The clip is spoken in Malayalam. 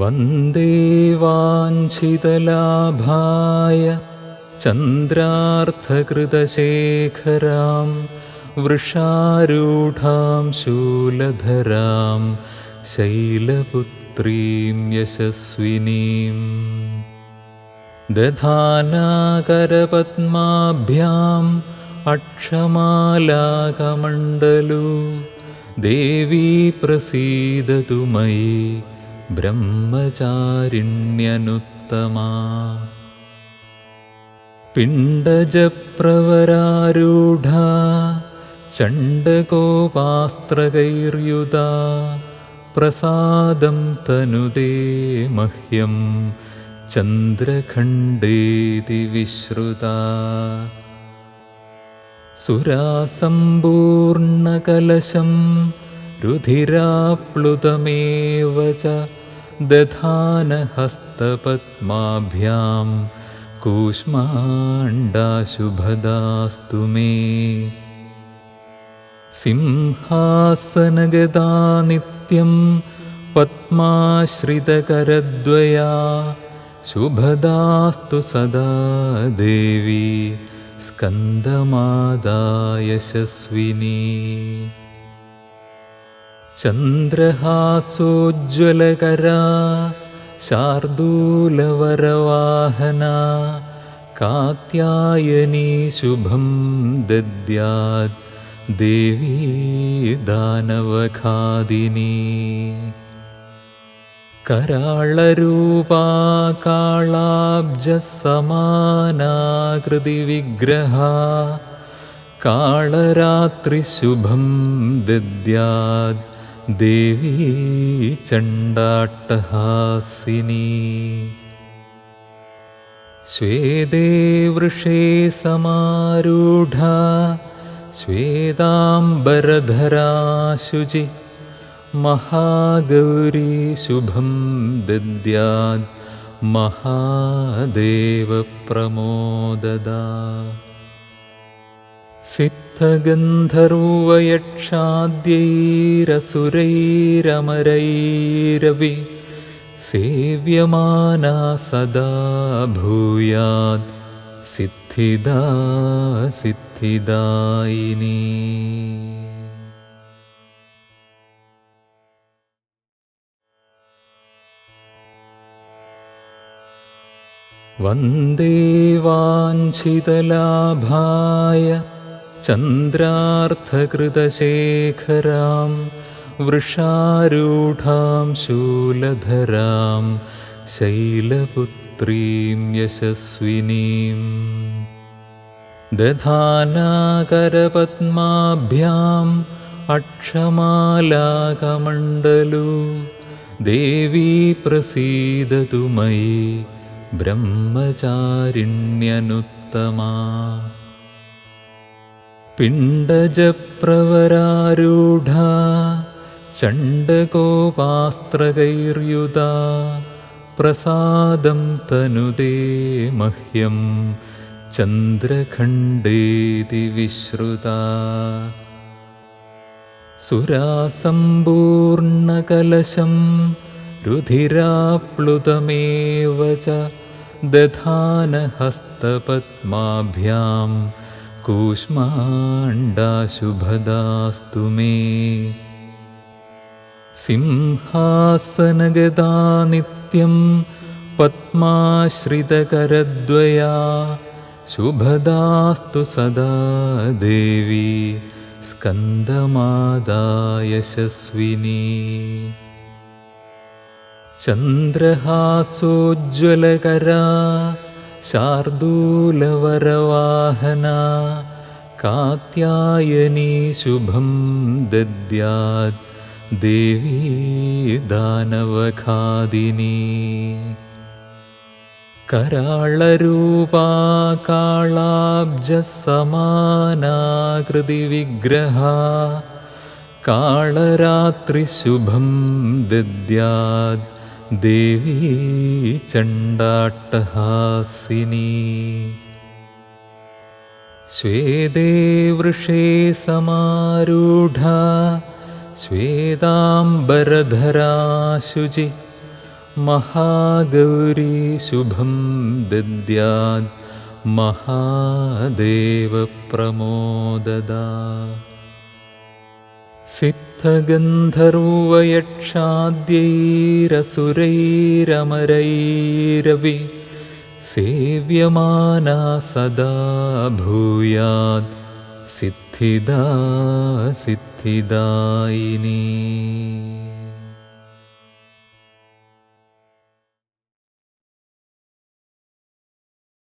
वन्दे वाञ्छितलाभाय चन्द्रार्थकृतशेखरां वृषारूढां शूलधरां शैलपुत्रीं यशस्विनीम् दधानाकरपद्माभ्याम् अक्षमालाकमण्डलु देवी प्रसीदतु मयि ब्रह्मचारिण्यनुत्तमा पिण्डजप्रवरारूढा चण्डकोपास्त्रकैर्युधा प्रसादं तनुदे मह्यं चन्द्रखण्डेति विश्रुता सुरासम्पूर्णकलशं रुधिराप्लुतमेव च दधानहस्तपद्माभ्यां कूष्माण्डाशुभदास्तु मे। सिंहासनगदा नित्यं पद्माश्रितकरद्वया शुभदास्तु सदा देवी स्कन्दमादायशस्विनी चन्द्रहासोज्ज्वलकरा शार्दूलवरवाहना कात्यायनी शुभं दद्यात् देवी दानवखादिनी कराळरूपा कालाब्जसमानाकृतिविग्रहा काळरात्रिशुभं दद्यात् ദേവീ ചണ്ടാട്ടഹാസിനി. ശ്വേതേ വൃഷേ സമാരൂഢ ശ്വേതാംബരധരാ ശുചി മഹാഗൗരി ശുഭം ദദ്യാത് മഹാദേവപ്രമോദദാ. सिद्धगन्धर्वयक्षाद्यैरसुरैरमरैरपि सेव्यमाना सदा भूयात् सिद्धिदा सिद्धिदायिनी। वन्दे वाञ्छितलाभाय चन्द्रार्थकृतशेखरां वृषारूढां शूलधरां शैलपुत्रीं यशस्विनीम् दधानाकरपद्माभ्याम् अक्षमालाकमण्डलु देवी प्रसीदतु मयि ब्रह्मचारिण्यनुत्तमा पिण्डजप्रवरारूढा चण्डकोपास्त्रकैर्युधा प्रसादं तनुदे मह्यं चन्द्रखण्डेति विश्रुता सुरासम्पूर्णकलशं रुधिराप्लुतमेव च दधानहस्तपद्माभ्यां കൂഷ്മാണ്ടാശുഭദാസ്തു മേ. സിംഹാസനഗതാ നിത്യം പത്മാശ്രിതകരദ്വയാ. ശുഭദാസ്തു സദാ ദേവി സ്കന്ദമാതായശസ്വിനി ചന്ദ്രഹാസോജ്വലകരാ. शार्दूलवरवाहना कात्यायनी शुभं दद्यात् देवी दानवखादिनी। कराळरूपा कालाब्जसमानाकृतिविग्रहा काळरात्रिशुभं दद्यात् देवी चण्डाट्टहासिनी श्वेते वृषे समारूढा श्वेताम्बरधरा शुचि महागौरी शुभं दद्याद् महादेवप्रमोददा सिद्धगन्धर्वयक्षाद्यैरसुरैरमरैरवि सेव्यमाना सदा भूयात् सिद्धिदा सिद्धिदायिनी